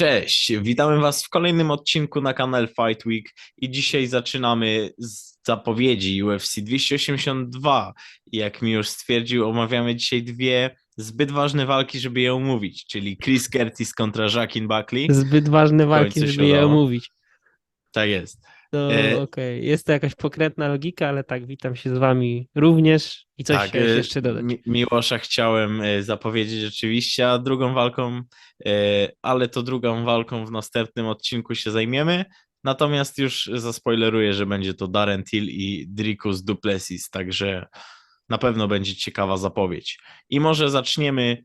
Cześć, witamy Was w kolejnym odcinku na kanale Fight Week i dzisiaj zaczynamy z zapowiedzi UFC 282. I Jak mi już stwierdził, omawiamy dzisiaj dwie zbyt ważne walki, żeby je omówić, czyli Chris Curtis kontra Jacqueline Buckley. Zbyt ważne walki, żeby je omówić. Tak jest. To E, okej, jest to jakaś pokrętna logika, ale tak, witam się z wami również i coś tak, e, jeszcze dodać. Mi- Miłosza chciałem e, zapowiedzieć rzeczywiście, a drugą walką, e, ale to drugą walką w następnym odcinku się zajmiemy. Natomiast już zaspoileruję, że będzie to Darren Till i Dricus Duplessis, także na pewno będzie ciekawa zapowiedź. I może zaczniemy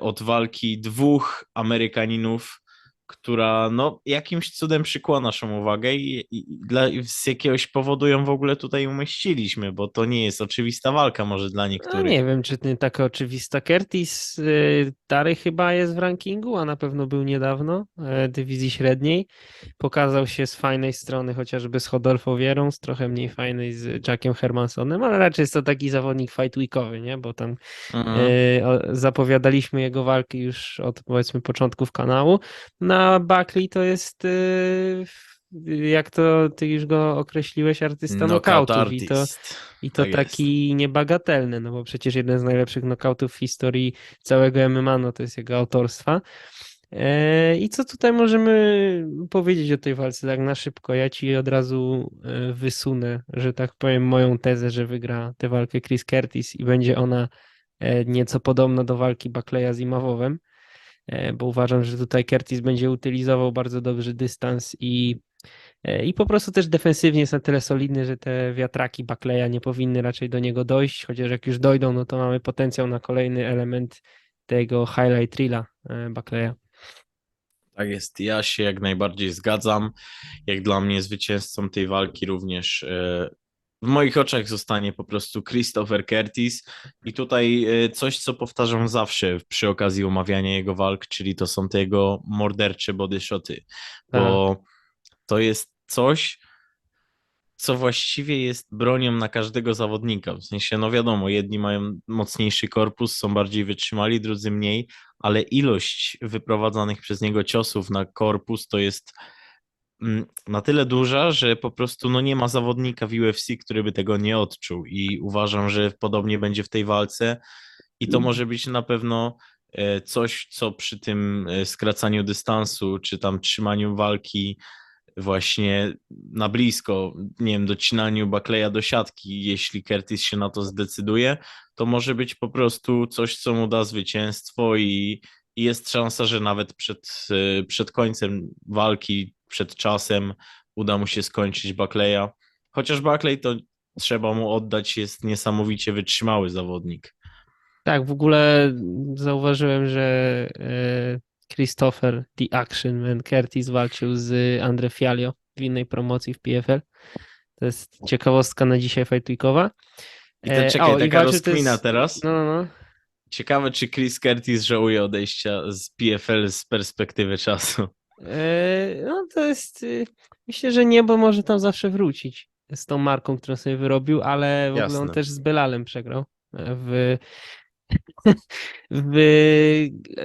od walki dwóch Amerykaninów, która no jakimś cudem przykła naszą uwagę i, i dla, z jakiegoś powodu ją w ogóle tutaj umieściliśmy, bo to nie jest oczywista walka może dla No niektórych. nie wiem, czy nie taka oczywista. Curtis y, Dary chyba jest w rankingu, a na pewno był niedawno e, dywizji średniej. Pokazał się z fajnej strony, chociażby z Hodolfo Wierą, z trochę mniej fajnej z Jackiem Hermansonem, ale raczej jest to taki zawodnik fight weekowy, nie? Bo tam Mhm. E, o- Zapowiadaliśmy jego walki już od powiedzmy początków kanału. Na Buckley to jest, e, jak to ty już go określiłeś, artysta nokautów i to, i to Tak jest. taki niebagatelny, no bo przecież jeden z najlepszych nokautów w historii całego MMA, no to jest jego autorstwa. E, I co tutaj możemy powiedzieć o tej walce tak na szybko? Ja ci od razu e, wysunę, że tak powiem, moją tezę, że wygra tę walkę Chris Curtis i będzie ona e, nieco podobna do walki Buckleya z Imawowem, bo uważam, że tutaj Curtis będzie utylizował bardzo dobrze dystans i, e, i po prostu też defensywnie jest na tyle solidny, że te wiatraki Buckleya nie powinny raczej do niego dojść, chociaż jak już dojdą, no to mamy potencjał na kolejny element tego highlight reela e, Buckleya. Tak jest, ja się jak najbardziej zgadzam. Jak dla mnie zwycięzcą tej walki również e, w moich oczach zostanie po prostu Christopher Curtis. I tutaj e, coś, co powtarzam zawsze przy okazji omawiania jego walk, czyli to są te jego mordercze bodyshoty, bo to jest coś, co właściwie jest bronią na każdego zawodnika. W sensie, no wiadomo, jedni mają mocniejszy korpus, są bardziej wytrzymali, drudzy mniej, ale ilość wyprowadzanych przez niego ciosów na korpus to jest na tyle duża, że po prostu no nie ma zawodnika w UFC, który by tego nie odczuł. I uważam, że podobnie będzie w tej walce. I to może być na pewno e, coś, co przy tym e, skracaniu dystansu, czy tam trzymaniu walki właśnie na blisko, nie wiem, docinaniu Buckleya do siatki, jeśli Curtis się na to zdecyduje, to może być po prostu coś, co mu da zwycięstwo i, i jest szansa, że nawet przed, e, przed końcem walki, przed czasem uda mu się skończyć Buckleya. Chociaż Buckley to trzeba mu oddać, jest niesamowicie wytrzymały zawodnik. Tak, w ogóle zauważyłem, że e, Christopher The Action Man Curtis walczył z Andre Fialio w innej promocji w PFL. To jest ciekawostka na dzisiaj Fight Weekowa. I to E, czekaj, o, taka rozkmina teraz. No, no, no. Ciekawe, czy Chris Curtis żałuje odejścia z PFL z perspektywy czasu. E, no to jest, y, myślę, że nie, bo może tam zawsze wrócić z tą marką, którą sobie wyrobił, ale w ogóle on też z Belalem przegrał w, w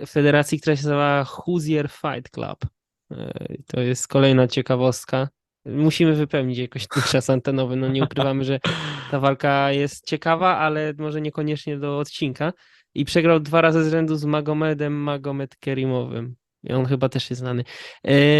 federacji, która się nazywa Hoosier Fight Club. E, To jest kolejna ciekawostka. Musimy wypełnić jakoś ten czas antenowy. No nie ukrywamy, że ta walka jest ciekawa, ale może niekoniecznie do odcinka. I przegrał dwa razy z rzędu z Magomedem Magomed Kerimowym. I on chyba też jest znany.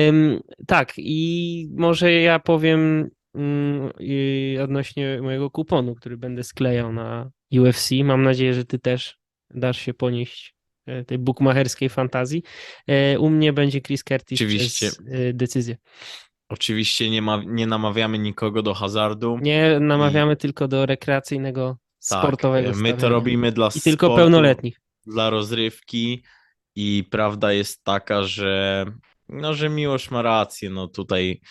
Ym, tak, i może ja powiem mm, i odnośnie mojego kuponu, który będę sklejał na UFC. Mam nadzieję, że ty też dasz się ponieść e, tej bukmacherskiej fantazji. E, U mnie będzie Chris Curtis Oczywiście. przez e, decyzję. Oczywiście nie, ma, nie namawiamy nikogo do hazardu. Nie namawiamy tylko do rekreacyjnego, sportowego my to robimy dla I tylko sportu, pełnoletnich. dla rozrywki i prawda jest taka, że no, że Miłosz ma rację, no tutaj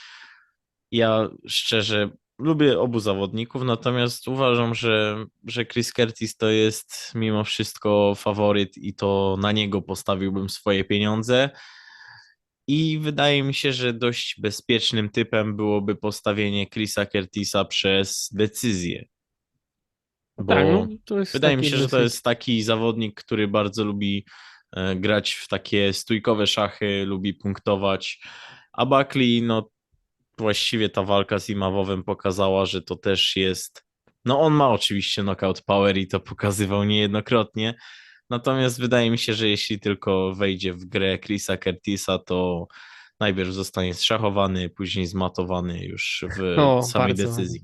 ja szczerze lubię obu zawodników, natomiast uważam, że, że Chris Curtis to jest mimo wszystko faworyt i to na niego postawiłbym swoje pieniądze. I wydaje mi się, że dość bezpiecznym typem byłoby postawienie Chrisa Curtisa przez decyzję. Bo tak, no, wydaje mi się, że to jest taki zawodnik, który bardzo lubi e, grać w takie stójkowe szachy, lubi punktować. A Buckley, no właściwie ta walka z Imawowem pokazała, że to też jest. No on ma oczywiście knockout power i to pokazywał niejednokrotnie. Natomiast wydaje mi się, że jeśli tylko wejdzie w grę Chrisa Curtisa, to najpierw zostanie zszachowany, później zmatowany już w O, samej bardzo decyzji.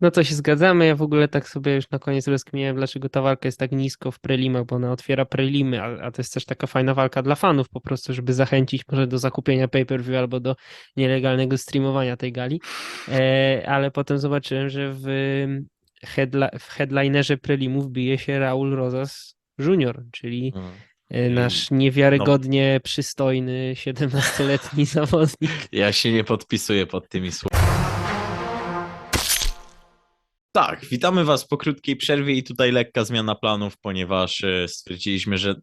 No to się zgadzamy. Ja w ogóle tak sobie już na koniec rozkminiałem, dlaczego ta walka jest tak nisko w prelimach, bo ona otwiera prelimy, a, a to jest też taka fajna walka dla fanów po prostu, żeby zachęcić może do zakupienia pay-per-view albo do nielegalnego streamowania tej gali. E, ale potem zobaczyłem, że w, headla w headlinerze prelimów bije się Raul Rosas Jr., czyli e, nasz niewiarygodnie przystojny 17-letni zawodnik. Ja się nie podpisuję pod tymi słowami. Tak, witamy Was po krótkiej przerwie i tutaj lekka zmiana planów, ponieważ e, stwierdziliśmy, że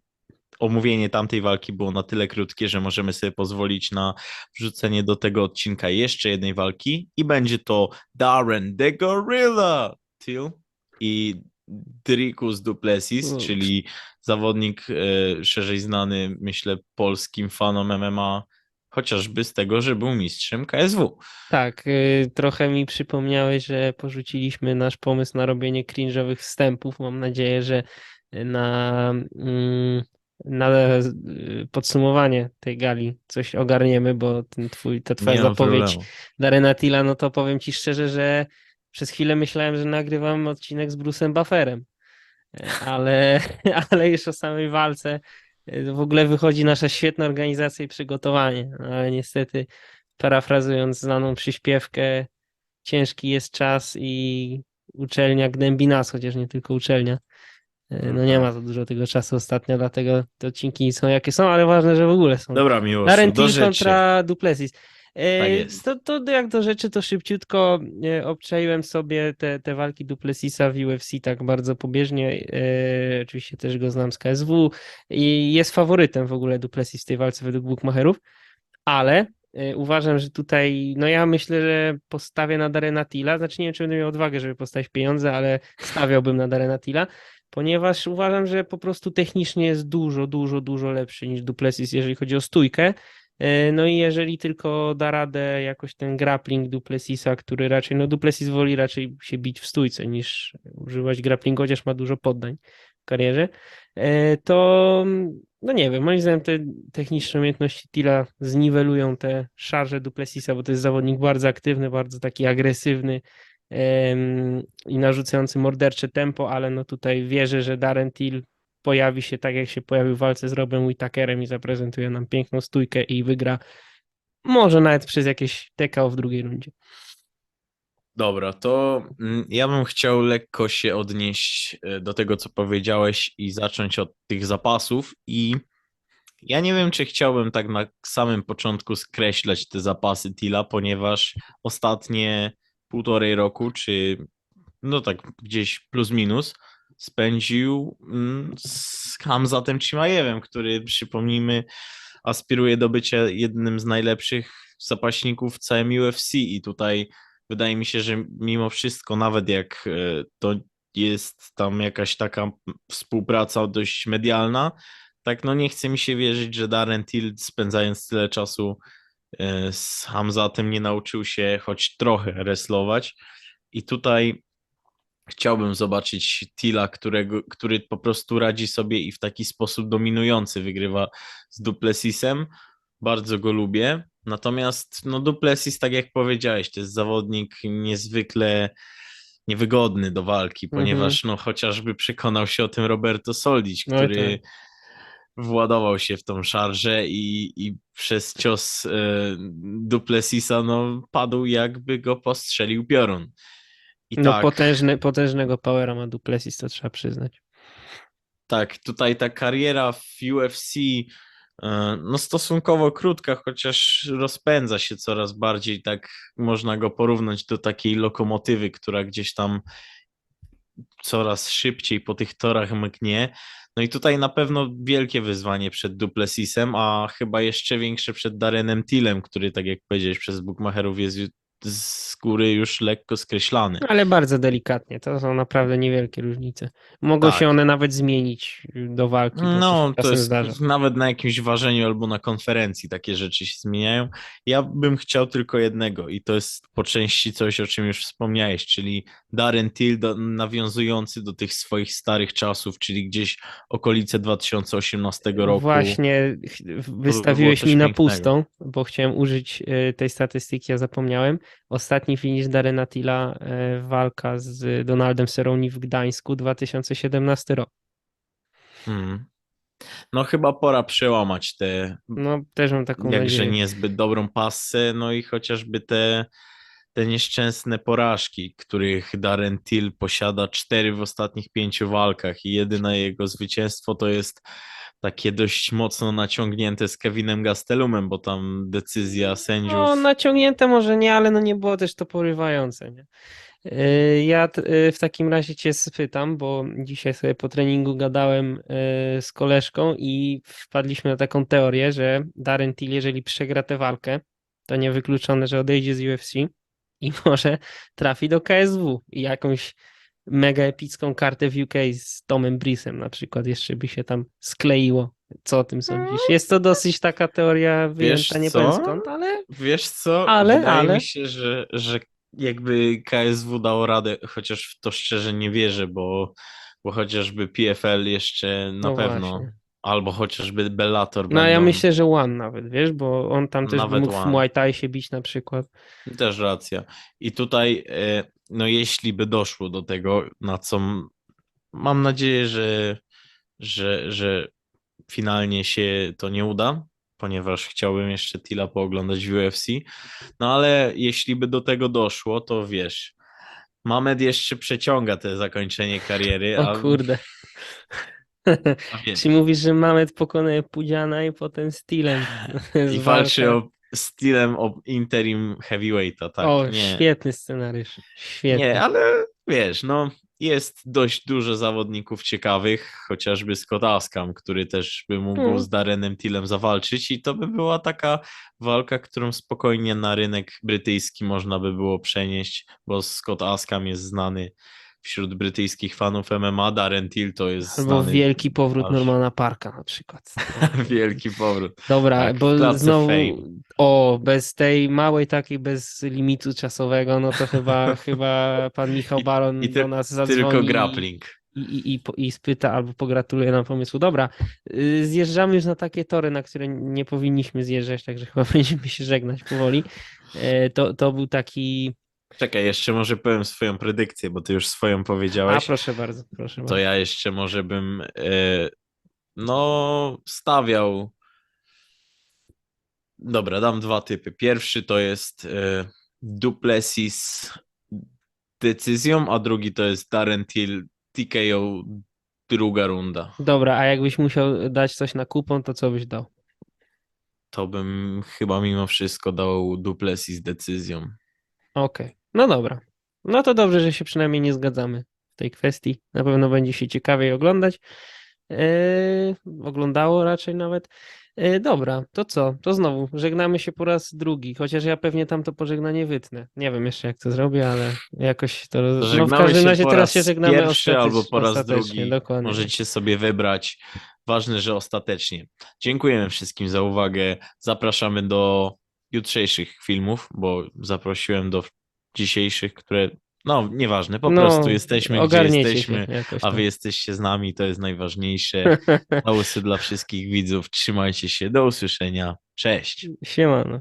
omówienie tamtej walki było na tyle krótkie, że możemy sobie pozwolić na wrzucenie do tego odcinka jeszcze jednej walki i będzie to Darren the Gorilla Till i Dricus Duplessis, czyli zawodnik e, szerzej znany, myślę, polskim fanom MMA, chociażby z tego, że był mistrzem KSW. Tak, y, trochę mi przypomniałeś, że porzuciliśmy nasz pomysł na robienie cringe'owych wstępów. Mam nadzieję, że na, mm, na y, podsumowanie tej gali coś ogarniemy, bo ten twój, ta twoja Nie zapowiedź. Darena Tilla, no to powiem ci szczerze, że przez chwilę myślałem, że nagrywam odcinek z Bruce'em Bufferem, E, ale, ale już o samej walce w ogóle wychodzi nasza świetna organizacja i przygotowanie, No, ale niestety parafrazując znaną przyśpiewkę, ciężki jest czas i uczelnia gnębi nas, chociaż nie tylko uczelnia. E, No nie ma za dużo tego czasu ostatnio, dlatego te odcinki są jakie są, ale ważne, że w ogóle są. Dobra, Miłoszu, Darren do kontra Duplessis. Tak jest. To, to jak do rzeczy, to szybciutko e, obczaiłem sobie te, te walki Duplessisa w UFC tak bardzo pobieżnie. E, oczywiście też go znam z KSW i jest faworytem w ogóle Duplessis w tej walce według bookmacherów, ale e, uważam, że tutaj, no ja myślę, że postawię na Darena Tilla, znaczy nie wiem, czy będę miał odwagę, żeby postawić pieniądze, ale stawiałbym na Darena Tilla, ponieważ uważam, że po prostu technicznie jest dużo, dużo, dużo lepszy niż Duplessis, jeżeli chodzi o stójkę. E, No i jeżeli tylko da radę jakoś ten grappling Duplessisa, który raczej, no Duplessis woli raczej się bić w stójce niż używać grapplingu, chociaż ma dużo poddań w karierze, e, to no nie wiem, moim zdaniem te techniczne umiejętności Tilla zniwelują te szarże Duplessisa, bo to jest zawodnik bardzo aktywny, bardzo taki agresywny i narzucający mordercze tempo, ale no tutaj wierzę, że Darren Till pojawi się tak, jak się pojawił w walce z Robem Whittakerem i zaprezentuje nam piękną stójkę i wygra może nawet przez jakieś TKO w drugiej rundzie. Dobra, to mm, ja bym chciał lekko się odnieść e, do tego, co powiedziałeś i zacząć od tych zapasów i ja nie wiem, czy chciałbym tak na samym początku skreślać te zapasy Tila, ponieważ ostatnie półtorej roku, czy no tak gdzieś plus minus, spędził mm, z Hamzatem Chimaevem, który przypomnijmy aspiruje do bycia jednym z najlepszych zapaśników w całym UFC i tutaj wydaje mi się, że mimo wszystko, nawet jak e, to jest tam jakaś taka współpraca dość medialna, tak no nie chce mi się wierzyć, że Darren Till spędzając tyle czasu e, z Hamzatem nie nauczył się choć trochę wrestlować i tutaj chciałbym zobaczyć Tilla, którego, który po prostu radzi sobie i w taki sposób dominujący wygrywa z Duplessisem. Bardzo go lubię. Natomiast no Duplessis, tak jak powiedziałeś, to jest zawodnik niezwykle niewygodny do walki, Mhm. ponieważ no chociażby przekonał się o tym Roberto Soldić, Oj, który władował się w tą szarżę i, i przez cios e, Duplessisa no padł jakby go postrzelił piorun. I No tak, potężnego powera ma Duplessis, to trzeba przyznać. tak, tutaj ta kariera w UFC e, no stosunkowo krótka, chociaż rozpędza się coraz bardziej, tak można go porównać do takiej lokomotywy, która gdzieś tam coraz szybciej po tych torach mknie. No i tutaj na pewno wielkie wyzwanie przed Duplessisem, a chyba jeszcze większe przed Darrenem Tillem, który tak jak powiedziałeś przez bookmacherów jest z góry już lekko skreślany. Ale bardzo delikatnie, to są naprawdę niewielkie różnice. Mogą Tak. się one nawet zmienić do walki. No, to jest zdarza. nawet na jakimś ważeniu albo na konferencji takie rzeczy się zmieniają. Ja bym chciał tylko jednego i to jest po części coś, o czym już wspomniałeś, czyli Darren Till nawiązujący do tych swoich starych czasów, czyli gdzieś okolice 2018 roku. Właśnie wystawiłeś mi na pustą, bo chciałem użyć e, tej statystyki, ja zapomniałem. Ostatni finish Darena Tilla, e, walka z Donaldem Cerrone w Gdańsku, 2017 rok. Hmm. No chyba pora przełamać te No też mam taką jakże nadzieję. niezbyt dobrą passę, no i chociażby te, te nieszczęsne porażki, których Darren Till posiada cztery w ostatnich pięciu walkach i jedyne jego zwycięstwo to jest takie dość mocno naciągnięte z Kevinem Gastelumem, bo tam decyzja sędziów... No, naciągnięte może nie, ale no nie było też to porywające. Nie? Yy, Ja yy, w takim razie cię spytam, bo dzisiaj sobie po treningu gadałem yy, z koleżką i wpadliśmy na taką teorię, że Darren Till, jeżeli przegra tę walkę, to niewykluczone, że odejdzie z UFC i może trafi do KSW i jakąś mega epicką kartę w UK z Tomem Brisem na przykład jeszcze by się tam skleiło. Co o tym sądzisz? Jest to dosyć taka teoria wyjęta nie powiem skąd, ale Wiesz co, Ale- wydaje ale- mi się, że, że jakby KSW dało radę, chociaż w to szczerze nie wierzę, bo, bo chociażby PFL jeszcze na No pewno, właśnie. albo chociażby Bellator No ja będą- myślę, że One nawet, wiesz, bo on tam też mógł w One. Muay Thai się bić na przykład. Też racja. I tutaj, e, no jeśli by doszło do tego, na co mam nadzieję, że, że, że finalnie się to nie uda, ponieważ chciałbym jeszcze Tila pooglądać w UFC, no ale jeśli by do tego doszło, to wiesz, Mamed jeszcze przeciąga te zakończenie kariery, O a, kurde. a wiesz, Czy mówisz, że Mamet pokonuje Pudziana i potem stylem i walczy o stylem o interim heavyweighta, tak, O, nie. świetny scenariusz. Świetny. Nie, ale wiesz, no jest dość dużo zawodników ciekawych, chociażby Scott Askam, który też by mógł Mm. z Darrenem Tillem zawalczyć i to by była taka walka, którą spokojnie na rynek brytyjski można by było przenieść, bo Scott Askam jest znany wśród brytyjskich fanów MMA, Darren Till to jest Albo znany wielki powrót Normana Parka na przykład. wielki powrót. Dobra, Tak, bo znowu o, bez tej małej takiej, bez limitu czasowego, no to chyba chyba pan Michał I- Baron i ty- do nas zadzwoni. Tylko i- grappling. i, i, i, i spyta albo pogratuluje nam pomysłu. Dobra, y, zjeżdżamy już na takie tory, na które nie powinniśmy zjeżdżać, także chyba będziemy się żegnać powoli. E, To, to był taki. Czekaj, jeszcze może powiem swoją predykcję, bo ty już swoją A powiedziałeś. proszę bardzo, proszę to bardzo. ja jeszcze może bym e, no stawiał. Dobra, dam dwa typy. Pierwszy to jest e, Duplessis decyzją, a drugi to jest Darren Till TKO druga runda. Dobra, a jakbyś musiał dać coś na kupon, to co byś dał? To bym chyba mimo wszystko dał Duplessis decyzją. Okej, no dobra. No to dobrze, że się przynajmniej nie zgadzamy w tej kwestii. Na pewno będzie się ciekawiej oglądać. Eee, oglądało raczej nawet. Eee, dobra, to co? To znowu żegnamy się po raz drugi, chociaż ja pewnie tam to pożegnanie wytnę. Nie wiem jeszcze jak to zrobię, ale jakoś to. To no w żegnamy każdym razie teraz raz się żegnamy pierwszy albo po raz drugi. Dokładnie. Możecie sobie wybrać. Ważne, że ostatecznie. Dziękujemy wszystkim za uwagę. Zapraszamy do jutrzejszych filmów, bo zaprosiłem do dzisiejszych, które. No, nieważne, po No, prostu jesteśmy, gdzie jesteśmy, a wy jesteście z nami, to jest najważniejsze. Całusy dla wszystkich widzów. Trzymajcie się, do usłyszenia. Cześć. Siemano.